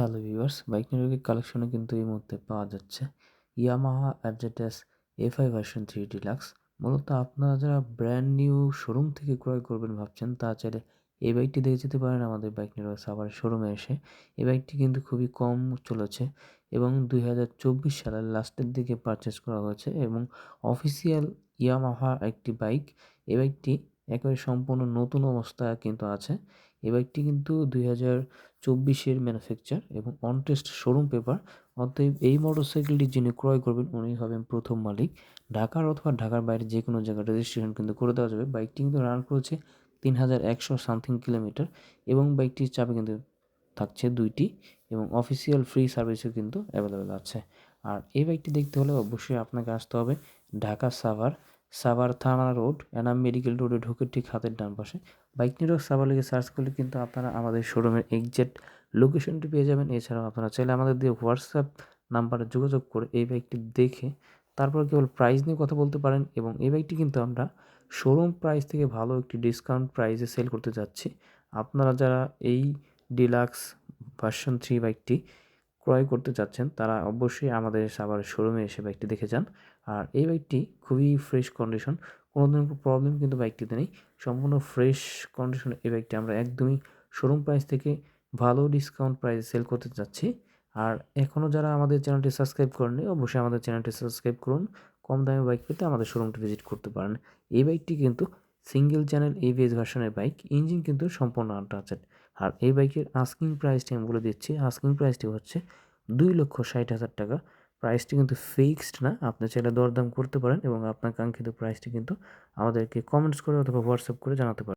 Hello viewers bike নেটওয়ার্কের কালেকশনও কিন্তু এই মুহূর্তে পাওয়া যাচ্ছে। Yamaha অ্যাডজেটাস F I version three deluxe মূলত আপনারা যারা ব্র্যান্ড নিউ শোরুম থেকে ক্রয় করবেন ভাবছেন তা চাইলে এই বাইকটি দেখে যেতে পারেন আমাদের বাইক নেটওয়ার্ক আবার শোরুমে এসে। এই বাইকটি কিন্তু খুবই কম চলেছে এবং দুই হাজার চব্বিশ সালের লাস্টের দিকে পারচেস করা হয়েছে এবং অফিসিয়াল ইয়ামাহা একটি বাইক এই বাইকটি একেবারে সম্পূর্ণ নতুন অবস্থায় কিন্তু আছে। এই বাইকটি কিন্তু দুই হাজার চব্বিশের ম্যানুফ্যাকচার এবং অন টেস্ট শোরুম পেপার অতএব এই মোটরসাইকেলটি যিনি ক্রয় করবেন উনি হবেন প্রথম মালিক। ঢাকার অথবা ঢাকার বাইরে যে কোনো জায়গায় রেজিস্ট্রেশন কিন্তু করে দেওয়া যাবে। বাইকটি কিন্তু রান করেছে তিন হাজার একশো সামথিং কিলোমিটার এবং বাইকটির চাপে কিন্তু থাকছে দুইটি এবং অফিসিয়াল ফ্রি সার্ভিসও কিন্তু অ্যাভেলেবেল আছে। আর এই বাইকটি দেখতে হলে অবশ্যই আপনাকে আসতে হবে ঢাকা সাভার সাভার থানা রোড, এনাম মেডিকেল রোডে ঢুকে ঠিক হাতের ডান পাশে। বাইক নেটওয়ার্ক সাভার লিখে সার্চ করলে কিন্তু আপনারা আমাদের শোরুমের এক্সাক্ট লোকেশনটি পেয়ে যাবেন। এছাড়াও আপনারা চাইলে আমাদের দিয়ে হোয়াটসঅ্যাপ নাম্বারে যোগাযোগ করে এই বাইকটি দেখে তারপর কেবল প্রাইস নিয়ে কথা বলতে পারেন এবং এই বাইকটি কিন্তু আমরা শোরুম প্রাইস থেকে ভালো একটি ডিসকাউন্ট প্রাইসে সেল করতে যাচ্ছি। আপনারা যারা এই ডিলাক্স ভার্সন থ্রি বাইকটি ক্রয় করতে চাচ্ছেন, তারা অবশ্যই আমাদের সাভার শোরুমে এসে বাইকটি দেখে যান। আর এই বাইকটি খুবই ফ্রেশ কন্ডিশন কোনো ধরনের প্রবলেম কিন্তু বাইকটিতে নেই। সম্পূর্ণ ফ্রেশ কন্ডিশনে এই বাইকটি আমরা একদমই শোরুম প্রাইস থেকে ভালো ডিসকাউন্ট প্রাইসে সেল করতে চাচ্ছি। আর এখনও যারা আমাদের চ্যানেলটি সাবস্ক্রাইব করেনি অবশ্যই আমাদের চ্যানেলটি সাবস্ক্রাইব করুন। কম দামে বাইক পেতে আমাদের শোরুমটি ভিজিট করতে পারেন। এই বাইকটি কিন্তু সিঙ্গেল চ্যানেল এভিএস ভার্সনের বাইক, ইঞ্জিন কিন্তু সম্পূর্ণ আনটাচেড আর এই বাইকের আস্কিং প্রাইসটি আমি বলে দিচ্ছি আস্কিং প্রাইসটি হচ্ছে দুই লক্ষ ষাট হাজার টাকা। প্রাইসটি কিন্তু ফিক্সড না, আপনি চাইলে দরদাম করতে পারেন এবং আপনার কাঙ্ক্ষিত প্রাইসটি কিন্তু আমাদেরকে কমেন্টস করে অথবা হোয়াটসঅ্যাপ করে জানাতে পারেন।